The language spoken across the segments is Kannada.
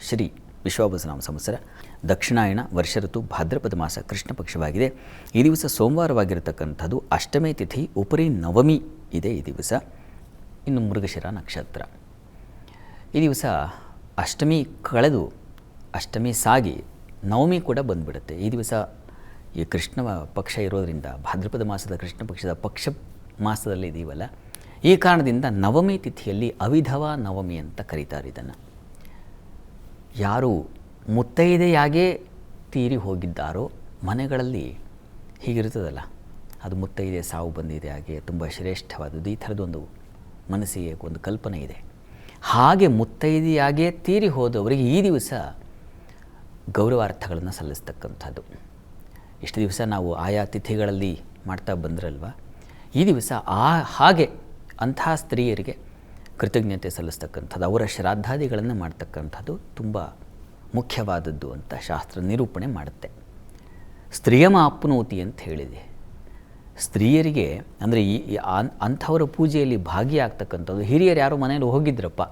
ಶ್ರೀ ವಿಶ್ವಾಭಸನಾಮ ಸಂವತ್ಸರ. ದಕ್ಷಿಣಾಯಣ ವರ್ಷ ಋತು ಭಾದ್ರಪದ ಮಾಸ ಕೃಷ್ಣ ಪಕ್ಷವಾಗಿದೆ. ಈ ದಿವಸ ಸೋಮವಾರವಾಗಿರತಕ್ಕಂಥದ್ದು ಅಷ್ಟಮಿ ತಿಥಿ, ಉಪರಿ ನವಮಿ ಇದೆ ಈ ದಿವಸ. ಇನ್ನು ಮೃಗಶಿರ ನಕ್ಷತ್ರ. ಈ ದಿವಸ ಅಷ್ಟಮಿ ಕಳೆದು, ಅಷ್ಟಮಿ ಸಾಗಿ ನವಮಿ ಕೂಡ ಬಂದುಬಿಡುತ್ತೆ. ಈ ದಿವಸ ಈ ಕೃಷ್ಣ ಪಕ್ಷ ಇರೋದರಿಂದ, ಭಾದ್ರಪದ ಮಾಸದ ಕೃಷ್ಣ ಪಕ್ಷದ ಪಕ್ಷ ಮಾಸದಲ್ಲಿ ಇದೀವಲ್ಲ. ಈ ಕಾರಣದಿಂದ ನವಮಿ ತಿಥಿಯಲ್ಲಿ ಅವಿಧವ ನವಮಿ ಅಂತ ಕರೀತಾರೆ ಇದನ್ನು. ಯಾರು ಮುತ್ತೈದೆಯಾಗೇ ತೀರಿ ಹೋಗಿದ್ದಾರೋ ಮನೆಗಳಲ್ಲಿ ಹೀಗಿರ್ತದಲ್ಲ ಅದು ಮುತ್ತೈದೆ, ಸಾವು ಬಂದಿದೆ ಹಾಗೆ ತುಂಬ ಶ್ರೇಷ್ಠವಾದದ್ದು. ಈ ಥರದೊಂದು ಮನಸ್ಸಿಗೆ ಒಂದು ಕಲ್ಪನೆ ಇದೆ. ಹಾಗೆ ಮುತ್ತೈದೆಯಾಗೇ ತೀರಿ ಹೋದವರಿಗೆ ಈ ದಿವಸ ಗೌರವಾರ್ಥಗಳನ್ನು ಸಲ್ಲಿಸ್ತಕ್ಕಂಥದ್ದು. ಇಷ್ಟು ದಿವಸ ನಾವು ಆಯಾ ತಿಥಿಗಳಲ್ಲಿ ಮಾಡ್ತಾ ಬಂದ್ರಲ್ವ? ಈ ದಿವಸ ಆ ಹಾಗೆ ಅಂಥ ಸ್ತ್ರೀಯರಿಗೆ ಕೃತಜ್ಞತೆ ಸಲ್ಲಿಸ್ತಕ್ಕಂಥದ್ದು, ಅವರ ಶ್ರಾದ್ದಾದಿಗಳನ್ನು ಮಾಡ್ತಕ್ಕಂಥದ್ದು ತುಂಬ ಮುಖ್ಯವಾದದ್ದು ಅಂತ ಶಾಸ್ತ್ರ ನಿರೂಪಣೆ ಮಾಡುತ್ತೆ. ಸ್ತ್ರೀಯಮ ಆಪ್ನೋತಿ ಅಂತ ಹೇಳಿದೆ. ಸ್ತ್ರೀಯರಿಗೆ ಅಂದರೆ ಈ ಅಂಥವರ ಪೂಜೆಯಲ್ಲಿ ಭಾಗಿಯಾಗ್ತಕ್ಕಂಥದ್ದು, ಹಿರಿಯರು ಯಾರೋ ಮನೆಯಲ್ಲಿ ಹೋಗಿದ್ರಪ್ಪ,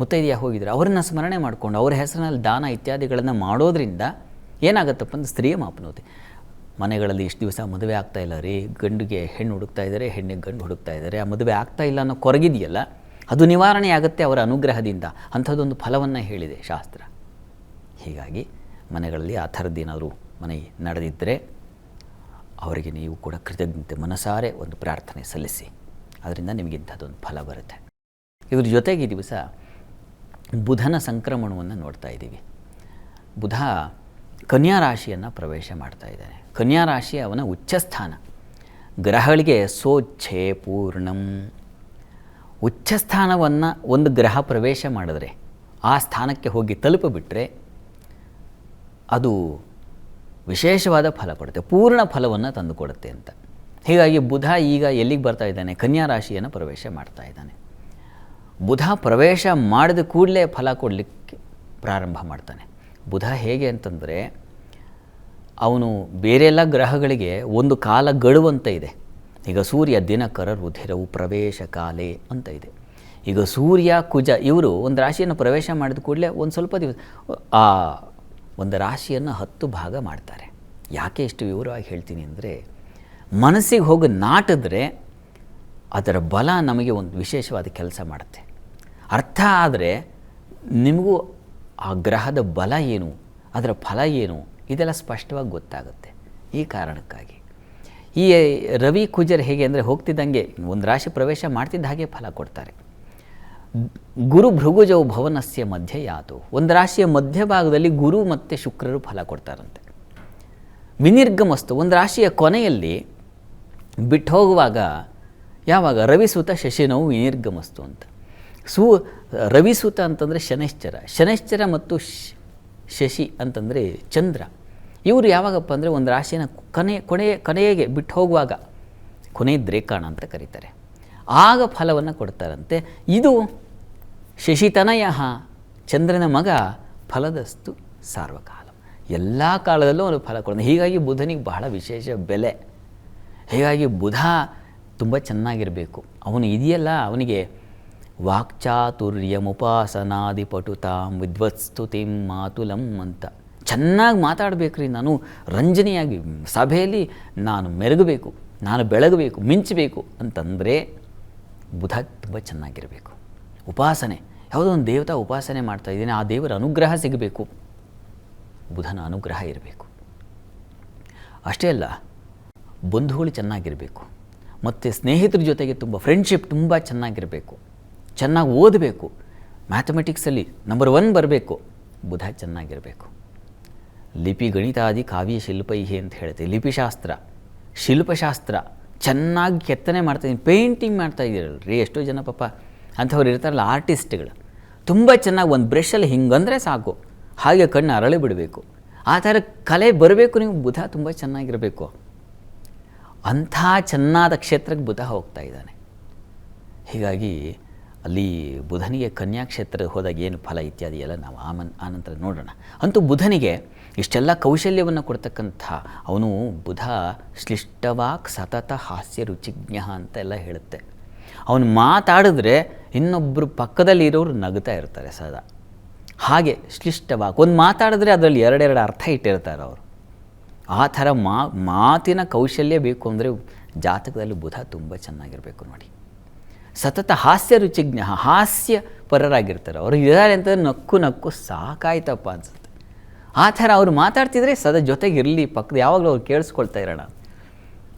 ಮುತ್ತೈದೆಯ ಹೋಗಿದ್ರು, ಅವರನ್ನು ಸ್ಮರಣೆ ಮಾಡಿಕೊಂಡು ಅವರ ಹೆಸರಿನಲ್ಲಿ ದಾನ ಇತ್ಯಾದಿಗಳನ್ನು ಮಾಡೋದ್ರಿಂದ ಏನಾಗುತ್ತಪ್ಪ ಅಂದ್ರೆ ಸ್ತ್ರೀಯ ಮಾಪನೋತಿ ಮನೆಗಳಲ್ಲಿ ಇಷ್ಟು ದಿವಸ ಮದುವೆ ಆಗ್ತಾ ಇಲ್ಲ ರೀ, ಗಂಡಿಗೆ ಹೆಣ್ಣು ಹುಡುಕ್ತಾ ಇದ್ದಾರೆ, ಹೆಣ್ಣಿಗೆ ಗಂಡು ಹುಡುಕ್ತಾ ಇದ್ದಾರೆ, ಆ ಮದುವೆ ಆಗ್ತಾ ಇಲ್ಲ ಅನ್ನೋ ಕೊರಗಿದೆಯಲ್ಲ ಅದು ನಿವಾರಣೆ ಆಗುತ್ತೆ ಅವರ ಅನುಗ್ರಹದಿಂದ. ಅಂಥದ್ದೊಂದು ಫಲವನ್ನು ಹೇಳಿದೆ ಶಾಸ್ತ್ರ. ಹೀಗಾಗಿ ಮನೆಗಳಲ್ಲಿ ಆ ಥರದ್ದೇನಾದರೂ ಮನೆ ನಡೆದಿದ್ದರೆ ಅವರಿಗೆ ನೀವು ಕೂಡ ಕೃತಜ್ಞತೆ ಮನಸಾರೆ ಒಂದು ಪ್ರಾರ್ಥನೆ ಸಲ್ಲಿಸಿ. ಅದರಿಂದ ನಿಮಗೆ ಇಂಥದ್ದೊಂದು ಫಲ ಬರುತ್ತೆ. ಇದ್ರ ಜೊತೆಗೆ ಈ ದಿವಸ ಬುಧನ ಸಂಕ್ರಮಣವನ್ನು ನೋಡ್ತಾ ಇದ್ದೀವಿ. ಬುಧ ಕನ್ಯಾ ರಾಶಿಯನ್ನು ಪ್ರವೇಶ ಮಾಡ್ತಾ ಇದ್ದಾನೆ. ಕನ್ಯಾ ರಾಶಿ ಅವನ ಉಚ್ಚಸ್ಥಾನ. ಗ್ರಹಗಳಿಗೆ ಸೋಚ್ಛೆ ಪೂರ್ಣಂ. ಉಚ್ಚಸ್ಥಾನವನ್ನು ಒಂದು ಗ್ರಹ ಪ್ರವೇಶ ಮಾಡಿದ್ರೆ, ಆ ಸ್ಥಾನಕ್ಕೆ ಹೋಗಿ ತಲುಪಿಬಿಟ್ರೆ ಅದು ವಿಶೇಷವಾದ ಫಲ ಕೊಡುತ್ತೆ, ಪೂರ್ಣ ಫಲವನ್ನು ತಂದುಕೊಡುತ್ತೆ ಅಂತ. ಹೀಗಾಗಿ ಬುಧ ಈಗ ಎಲ್ಲಿಗೆ ಬರ್ತಾ ಇದ್ದಾನೆ? ಕನ್ಯಾ ರಾಶಿಯನ್ನು ಪ್ರವೇಶ ಮಾಡ್ತಾ ಇದ್ದಾನೆ. ಬುಧ ಪ್ರವೇಶ ಮಾಡಿದ ಕೂಡಲೇ ಫಲ ಕೊಡಲಿಕ್ಕೆ ಪ್ರಾರಂಭ ಮಾಡ್ತಾನೆ. ಬುಧ ಹೇಗೆ ಅಂತಂದರೆ, ಅವನು ಬೇರೆಲ್ಲ ಗ್ರಹಗಳಿಗೆ ಒಂದು ಕಾಲ ಗಡುವಂತ ಇದೆ. ಈಗ ಸೂರ್ಯ ದಿನಕರ ರುಧಿರವು ಪ್ರವೇಶ ಕಾಲೇ ಅಂತ ಇದೆ. ಈಗ ಸೂರ್ಯ, ಕುಜ ಇವರು ಒಂದು ರಾಶಿಯನ್ನು ಪ್ರವೇಶ ಮಾಡಿದ ಕೂಡಲೇ ಒಂದು ಸ್ವಲ್ಪ ದಿವಸ, ಆ ಒಂದು ರಾಶಿಯನ್ನು ಹತ್ತು ಭಾಗ ಮಾಡ್ತಾರೆ. ಯಾಕೆ ಇಷ್ಟು ವಿವರವಾಗಿ ಹೇಳ್ತೀನಿ ಅಂದರೆ, ಮನಸ್ಸಿಗೆ ಹೋಗಿ ನಾಟಿದ್ರೆ ಅದರ ಬಲ ನಮಗೆ ಒಂದು ವಿಶೇಷವಾದ ಕೆಲಸ ಮಾಡುತ್ತೆ. ಅರ್ಥ ಆದರೆ ನಿಮಗೂ ಆ ಗ್ರಹದ ಬಲ ಏನು, ಅದರ ಫಲ ಏನು, ಇದೆಲ್ಲ ಸ್ಪಷ್ಟವಾಗಿ ಗೊತ್ತಾಗುತ್ತೆ. ಈ ಕಾರಣಕ್ಕಾಗಿ. ಈ ರವಿ ಕುಜರ್ ಹೇಗೆ ಅಂದರೆ ಹೋಗ್ತಿದ್ದಂಗೆ ಒಂದು ರಾಶಿ ಪ್ರವೇಶ ಮಾಡ್ತಿದ್ದ ಹಾಗೆ ಫಲ ಕೊಡ್ತಾರೆ. ಗುರು ಭೃಗುಜವು ಭವನಸ್ಯ ಮಧ್ಯೆ ಯಾತು. ಒಂದು ರಾಶಿಯ ಮಧ್ಯಭಾಗದಲ್ಲಿ ಗುರು ಮತ್ತು ಶುಕ್ರರು ಫಲ ಕೊಡ್ತಾರಂತೆ. ವಿನಿರ್ಗಮಸ್ತು, ಒಂದು ರಾಶಿಯ ಕೊನೆಯಲ್ಲಿ ಬಿಟ್ಟು ಹೋಗುವಾಗ ಯಾವಾಗ ರವಿಸುತ ಶಶಿನವು ವಿನಿರ್ಗಮಸ್ತು ಅಂತ. ಸು, ರವಿಸುತ ಅಂತಂದರೆ ಶನೈಶ್ಚರ. ಶನೈಶ್ಚರ ಮತ್ತು ಶಶಿ ಅಂತಂದರೆ ಚಂದ್ರ. ಇವರು ಯಾವಾಗಪ್ಪ ಅಂದರೆ ಒಂದು ರಾಶಿನ ಕೊನೆ ಕೊನೆಯ ಕೊನೆಗೆ ಬಿಟ್ಟು ಹೋಗುವಾಗ ಕೊನೆಯ ದ್ರೇಕಾಣ ಅಂತ ಕರೀತಾರೆ. ಆಗ ಫಲವನ್ನು ಕೊಡ್ತಾರಂತೆ. ಇದು ಶಶಿತನಯ ಚಂದ್ರನ ಮಗ ಫಲದಸ್ತು ಸಾರ್ವಕಾಲ. ಎಲ್ಲ ಕಾಲದಲ್ಲೂ ಅವನು ಫಲ ಕೊಡ್ತಾನೆ. ಹೀಗಾಗಿ ಬುಧನಿಗೆ ಬಹಳ ವಿಶೇಷ ಬೆಲೆ. ಹೀಗಾಗಿ ಬುಧ ತುಂಬ ಚೆನ್ನಾಗಿರಬೇಕು. ಅವನು ಇದೆಯಲ್ಲ, ಅವನಿಗೆ ವಾಕ್ಚಾತುರ್ಯಮುಪಾಸನಾದಿಪಟುತಾಂ ವಿದ್ವತ್ಸ್ತುತಿಂ ಮಾತುಲಂ ಅಂತ. ಚೆನ್ನಾಗಿ ಮಾತಾಡಬೇಕ್ರಿ ನಾನು. ರಂಜನೆಯಾಗಿ, ಸಭೆಯಲ್ಲಿ ನಾನು ಮೆರಗಬೇಕು, ನಾನು ಬೆಳಗಬೇಕು, ಮಿಂಚಬೇಕು ಅಂತಂದರೆ ಬುಧ ತುಂಬ ಚೆನ್ನಾಗಿರಬೇಕು. ಉಪಾಸನೆ, ಯಾವುದೋ ಒಂದು ದೇವತಾ ಉಪಾಸನೆ ಮಾಡ್ತಾ ಇದ್ದೀನಿ, ಆ ದೇವರ ಅನುಗ್ರಹ ಸಿಗಬೇಕು. ಬುಧನ ಅನುಗ್ರಹ ಇರಬೇಕು. ಅಷ್ಟೇ ಅಲ್ಲ, ಬಂಧುಗಳು ಚೆನ್ನಾಗಿರಬೇಕು. ಮತ್ತು ಸ್ನೇಹಿತರ ಜೊತೆಗೆ ತುಂಬ ಫ್ರೆಂಡ್ಶಿಪ್ ತುಂಬ ಚೆನ್ನಾಗಿರಬೇಕು. ಚೆನ್ನಾಗಿ ಓದಬೇಕು. ಮ್ಯಾಥಮೆಟಿಕ್ಸಲ್ಲಿ ನಂಬರ್ ಒನ್ ಬರಬೇಕು. ಬುಧ ಚೆನ್ನಾಗಿರಬೇಕು. ಲಿಪಿ ಗಣಿತಾದಿ ಕಾವ್ಯ ಶಿಲ್ಪೈಹಿ ಅಂತ ಹೇಳ್ತೀವಿ ಲಿಪಿಶಾಸ್ತ್ರ. ಶಿಲ್ಪಶಾಸ್ತ್ರ. ಚೆನ್ನಾಗಿ ಕೆತ್ತನೆ ಮಾಡ್ತಾಯಿದ್ದೀನಿ ಪೇಂಟಿಂಗ್ ಮಾಡ್ತಾ ಇದ್ದೀರಲ್ರಿ ಎಷ್ಟೋ ಜನ ಪಾಪ ಅಂಥವ್ರು ಇರ್ತಾರಲ್ಲ, ಆರ್ಟಿಸ್ಟ್ಗಳು. ತುಂಬ ಚೆನ್ನಾಗಿ ಒಂದು ಬ್ರಷಲ್ಲಿ ಹಿಂಗಂದರೆ ಸಾಕು. ಹಾಗೆ ಕಣ್ಣು ಅರಳಿ ಬಿಡಬೇಕು. ಆ ಥರ ಕಲೆ ಬರಬೇಕು, ನೀವು ಬುಧ ತುಂಬ ಚೆನ್ನಾಗಿರಬೇಕು. ಅಂಥ ಚೆನ್ನಾದ ಕ್ಷೇತ್ರಕ್ಕೆ ಬುಧ ಹೋಗ್ತಾ ಇದ್ದಾನೆ. ಹೀಗಾಗಿ ಅಲ್ಲಿ ಬುಧನಿಗೆ ಕನ್ಯಾಕ್ಷೇತ್ರ ಹೋದಾಗ ಏನು ಫಲ ಇತ್ಯಾದಿ ಎಲ್ಲ ನಾವು ಆಮನ್ ಆನಂತರ ನೋಡೋಣ. ಅಂತೂ ಬುಧನಿಗೆ ಇಷ್ಟೆಲ್ಲ ಕೌಶಲ್ಯವನ್ನು ಕೊಡ್ತಕ್ಕಂಥ ಅವನು ಬುಧ ಶ್ಲಿಷ್ಟವಾಕ್ ಸತತ ಹಾಸ್ಯ ರುಚಿಜ್ಞ ಅಂತ ಎಲ್ಲ ಹೇಳುತ್ತೆ. ಅವನು ಮಾತಾಡಿದ್ರೆ ಇನ್ನೊಬ್ಬರು ಪಕ್ಕದಲ್ಲಿ ಇರೋರು ನಗ್ತಾ ಇರ್ತಾರೆ ಸದಾ. ಹಾಗೆ ಶ್ಲಿಷ್ಟವಾಗಿ ಒಂದು ಮಾತಾಡಿದ್ರೆ ಅದರಲ್ಲಿ ಎರಡೆರಡು ಅರ್ಥ ಇಟ್ಟಿರ್ತಾರೆ ಅವರು. ಆ ಥರ ಮಾತಿನ ಕೌಶಲ್ಯ ಬೇಕು ಅಂದರೆ ಜಾತಕದಲ್ಲಿ ಬುಧ ತುಂಬ ಚೆನ್ನಾಗಿರಬೇಕು ನೋಡಿ. ಸತತ ಹಾಸ್ಯ ರುಚಿಜ್ಞ, ಹಾಸ್ಯ ಪರರಾಗಿರ್ತಾರೆ. ಅವರು ಇದ್ದಾರೆ ಅಂತ ನಕ್ಕು ನಕ್ಕು ಸಾಕಾಯ್ತಪ್ಪ ಅನ್ಸುತ್ತೆ. ಆ ಥರ ಅವ್ರು ಮಾತಾಡ್ತಿದ್ರೆ ಸದಾ ಜೊತೆಗಿರಲಿ, ಪಕ್ಕದ ಯಾವಾಗಲೂ ಅವ್ರು ಕೇಳಿಸ್ಕೊಳ್ತಾ ಇರೋಣ.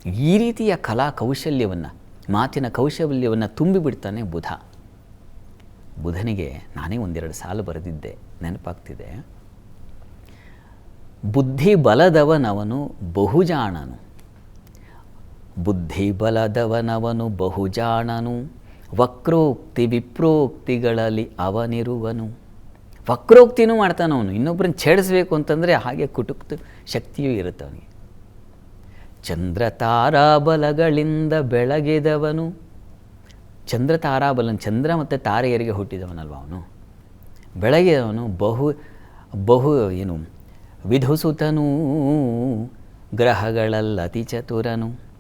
ಈ ರೀತಿಯ ಕಲಾ ಕೌಶಲ್ಯವನ್ನು, ಮಾತಿನ ಕೌಶಲ್ಯವನ್ನು ತುಂಬಿಬಿಡ್ತಾನೆ ಬುಧ. ಬುಧನಿಗೆ ನಾನೇ ಒಂದೆರಡು ಸಾಲು ಬರೆದಿದ್ದೆ, ನೆನಪಾಗ್ತಿದೆ. ಬುದ್ಧಿ ಬಲದವನವನು ಬಹುಜಾಣನು. ಬುದ್ಧಿ ಬಲದವನವನು ಬಹುಜಾಣನು. ವಕ್ರೋಕ್ತಿ ವಿಪ್ರೋಕ್ತಿಗಳಲ್ಲಿ ಅವನಿರುವನು. ವಕ್ರೋಕ್ತಿನೂ ಮಾಡ್ತಾನ ಅವನು. ಇನ್ನೊಬ್ಬರನ್ನ ಛೇಡಿಸ್ಬೇಕು ಅಂತಂದರೆ ಹಾಗೆ ಕುಟುಕ್ತ ಶಕ್ತಿಯೂ ಇರುತ್ತೆ ಅವನಿಗೆ. ಚಂದ್ರ ತಾರಾಬಲಗಳಿಂದ ಬೆಳಗಿದವನು. ಚಂದ್ರ ತಾರಾಬಲನ್ ಚಂದ್ರ ಮತ್ತು ತಾರೆಯರಿಗೆ ಹುಟ್ಟಿದವನಲ್ವ ಅವನು. ಬೆಳಗಿದವನು ಬಹು ಬಹು ಏನು ವಿಧುಸುತನೂ ಗ್ರಹಗಳಲ್ಲತಿ ಚತುರನು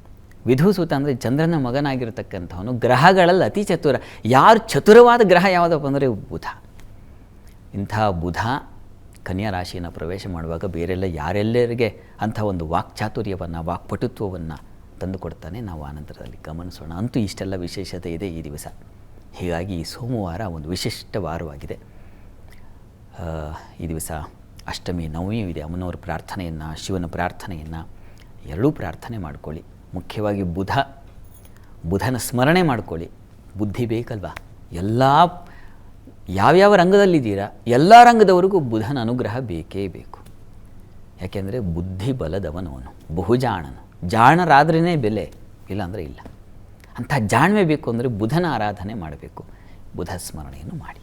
ವಿಧುಸುತ ಅಂದರೆ ಚಂದ್ರನ ಮಗನಾಗಿರ್ತಕ್ಕಂಥವನು ಗ್ರಹಗಳಲ್ಲಿ ಅತಿ ಚತುರ. ಯಾರು ಚತುರವಾದ ಗ್ರಹ ಯಾವುದಪ್ಪ ಅಂದರೆ ಬುಧ. ಇಂಥ ಬುಧ ಕನ್ಯಾ ರಾಶಿಯನ್ನು ಪ್ರವೇಶ ಮಾಡುವಾಗ ಬೇರೆಲ್ಲ ಯಾರೆಲ್ಲರಿಗೆ ಅಂಥ ಒಂದು ವಾಕ್ಚಾತುರ್ಯವನ್ನು, ವಾಕ್ಪಟುತ್ವವನ್ನು ತಂದುಕೊಡ್ತಾನೆ ನಾವು ಆನಂತರದಲ್ಲಿ ಗಮನಿಸೋಣ. ಅಂತೂ ಇಷ್ಟೆಲ್ಲ ವಿಶೇಷತೆ ಇದೆ ಈ ದಿವಸ. ಹೀಗಾಗಿ ಈ ಸೋಮವಾರ ಒಂದು ವಿಶಿಷ್ಟ ವಾರವಾಗಿದೆ. ಈ ದಿವಸ ಅಷ್ಟಮಿ ನವಮಿಯೂ ಇದೆ. ಅಮ್ಮನವ್ರ ಪ್ರಾರ್ಥನೆಯನ್ನು, ಶಿವನ ಪ್ರಾರ್ಥನೆಯನ್ನು ಎರಡೂ ಪ್ರಾರ್ಥನೆ ಮಾಡ್ಕೊಳ್ಳಿ. ಮುಖ್ಯವಾಗಿ ಬುಧ. ಬುಧನ ಸ್ಮರಣೆ ಮಾಡ್ಕೊಳ್ಳಿ. ಬುದ್ಧಿ ಬೇಕಲ್ವಾ? ಎಲ್ಲ ಯಾವ್ಯಾವ ರಂಗದಲ್ಲಿದ್ದೀರಾ, ಎಲ್ಲ ರಂಗದವರೆಗೂ ಬುಧನ ಅನುಗ್ರಹ ಬೇಕೇ ಬೇಕು. ಯಾಕೆಂದರೆ ಬುದ್ಧಿ ಬಲದವನವನು ಬಹುಜಾಣನು. ಜಾಣರಾದ್ರೇ ಬೆಲೆ, ಇಲ್ಲಾಂದರೆ ಇಲ್ಲ. ಅಂಥ ಜಾಣ್ಮೆ ಬೇಕು ಅಂದರೆ ಬುಧನ ಆರಾಧನೆ ಮಾಡಬೇಕು. ಬುಧ ಸ್ಮರಣೆಯನ್ನು ಮಾಡಿ.